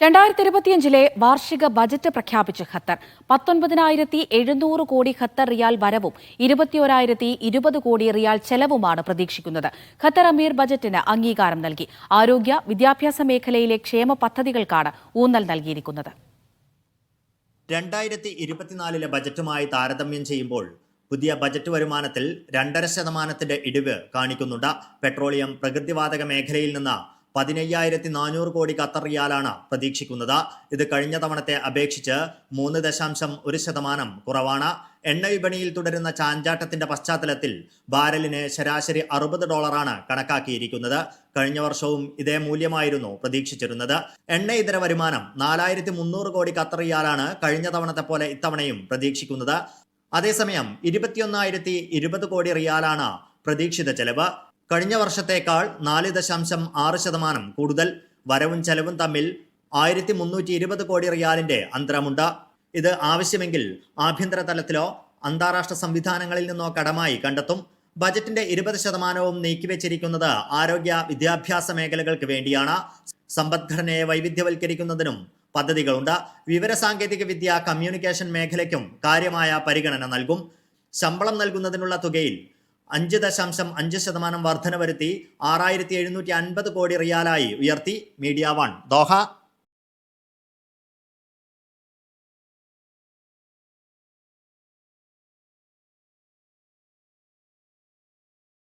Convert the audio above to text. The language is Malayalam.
രണ്ടായിരത്തി ഇരുപത്തിയഞ്ചിലെ വാർഷിക ബജറ്റ് പ്രഖ്യാപിച്ച് ഖത്തർ പത്തൊൻപതിനായിരത്തി എഴുന്നൂറ് കോടി ഖത്തർ റിയാൽ വരവും ഇരുപത്തിയോരായിരത്തി ഇരുപത് കോടി റിയാൽ ചെലവുമാണ് പ്രതീക്ഷിക്കുന്നത്. ഖത്തർ അമീർ ബജറ്റിന് അംഗീകാരം നൽകി. ആരോഗ്യ വിദ്യാഭ്യാസ മേഖലയിലെ ക്ഷേമ പദ്ധതികൾക്കാണ് ഊന്നൽ നൽകിയിരിക്കുന്നത്. രണ്ടായിരത്തി ഇരുപത്തിനാലിലെ ബജറ്റുമായി താരതമ്യം ചെയ്യുമ്പോൾ പുതിയ ബജറ്റ് വരുമാനത്തിൽ രണ്ടര ശതമാനത്തിന്റെ ഇടിവ് കാണിക്കുന്നുണ്ട്. പെട്രോളിയം പ്രകൃതിവാതക മേഖലയിൽ നിന്ന് പതിനയ്യായിരത്തി നാനൂറ് കോടി ഖത്തർ റിയാലാണ് പ്രതീക്ഷിക്കുന്നത്. ഇത് കഴിഞ്ഞ തവണത്തെ അപേക്ഷിച്ച് മൂന്ന് ദശാംശം ഒരു ശതമാനം കുറവാണ്. എണ്ണ വിപണിയിൽ തുടരുന്ന ചാഞ്ചാട്ടത്തിന്റെ പശ്ചാത്തലത്തിൽ ബാരലിന് ശരാശരി അറുപത് ഡോളറാണ് കണക്കാക്കിയിരിക്കുന്നത്. കഴിഞ്ഞ വർഷവും ഇതേ മൂല്യമായിരുന്നു പ്രതീക്ഷിച്ചിരുന്നത്. എണ്ണ ഇതര വരുമാനം നാലായിരത്തി മുന്നൂറ് കോടി ഖത്തർ റിയാലാണ് കഴിഞ്ഞ തവണത്തെ പോലെ ഇത്തവണയും പ്രതീക്ഷിക്കുന്നത്. അതേസമയം ഇരുപത്തിയൊന്നായിരത്തി ഇരുപത് കോടി റിയാലാണ് പ്രതീക്ഷിത ചെലവ്. കഴിഞ്ഞ വർഷത്തേക്കാൾ നാല് ദശാംശം ആറ് ശതമാനം കൂടുതൽ വരവും ചെലവും തമ്മിൽ ആയിരത്തി മുന്നൂറ്റി ഇരുപത് കോടി റിയാലിന്റെ അന്തരമുണ്ട്. ഇത് ആവശ്യമെങ്കിൽ ആഭ്യന്തര തലത്തിലോ അന്താരാഷ്ട്ര സംവിധാനങ്ങളിൽ നിന്നോ കടമായി കണ്ടെത്തും. ബജറ്റിന്റെ ഇരുപത് ശതമാനവും നീക്കിവെച്ചിരിക്കുന്നത് ആരോഗ്യ വിദ്യാഭ്യാസ മേഖലകൾക്ക് വേണ്ടിയാണ്. സമ്പദ്ഘടനയെ വൈവിധ്യവൽക്കരിക്കുന്നതിനും പദ്ധതികളുണ്ട്. വിവരസാങ്കേതിക വിദ്യ കമ്മ്യൂണിക്കേഷൻ മേഖലയ്ക്കും കാര്യമായ പരിഗണന നൽകും. ശമ്പളം നൽകുന്നതിനുള്ള തുകയിൽ അഞ്ച് ദശാംശം അഞ്ച് ശതമാനം വർധന വരുത്തി ആറായിരത്തി എഴുന്നൂറ്റി അൻപത് കോടി റിയാലായി ഉയർത്തി മീഡിയ വൺ. ദോഹ.